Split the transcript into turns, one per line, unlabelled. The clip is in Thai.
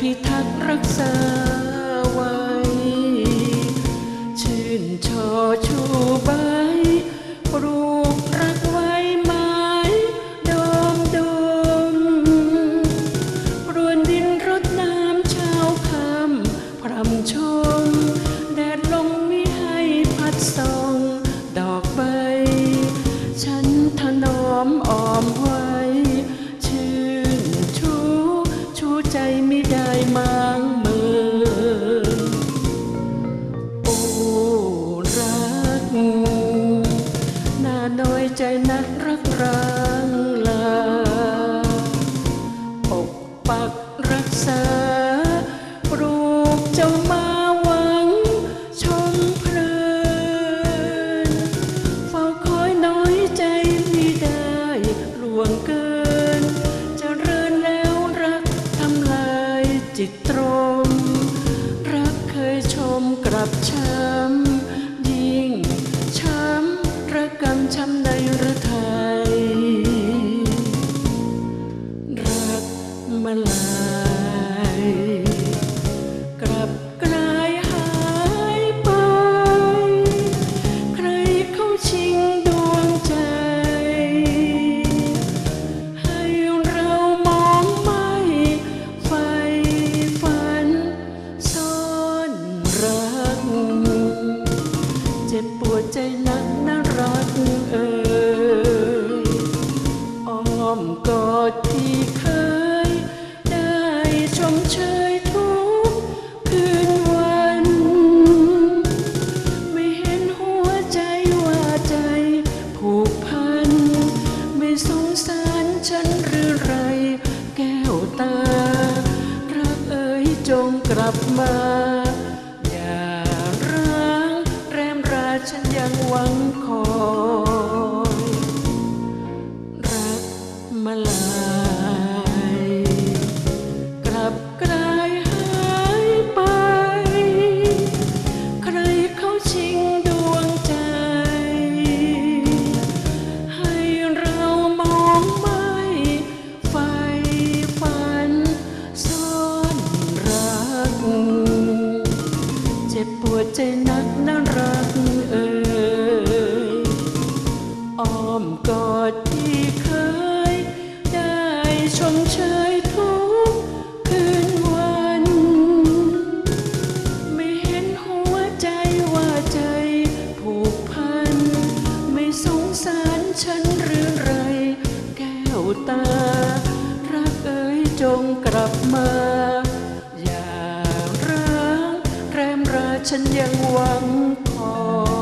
พิทักษ์รักษา น้อยใจนักรักรางลาปกปักรักษาปลูกเจ้ามาหวังชมเพลินเฝ้าคอยน้อยใจไม่ได้ล่วงเกินเจะเริญแล้วรักทำลายจิตตรม รักเคยชมกลับช้ำ มาลายกลับกลายหายไป ใครเข้าชิงดวงใจ ให้เรามองไม่ไฟฝัน ซ่อนรัก เจ็บปวดใจนัก สงสารฉันหรือไร แก้วตา รักเอ๋ยจงกลับมา อย่าร้างแรมราฉันยังหวังคอ ใจนักน่ารักเอ่ยอ้อมกอดที่เคย ได้ชมเชยทุกคืนวัน ไม่เห็นหัวใจว่าใจผูกพัน ไม่สงสารฉันหรือไร แก้วตา รักเอ๋ยจงกลับมา ฉันยังหวังคอ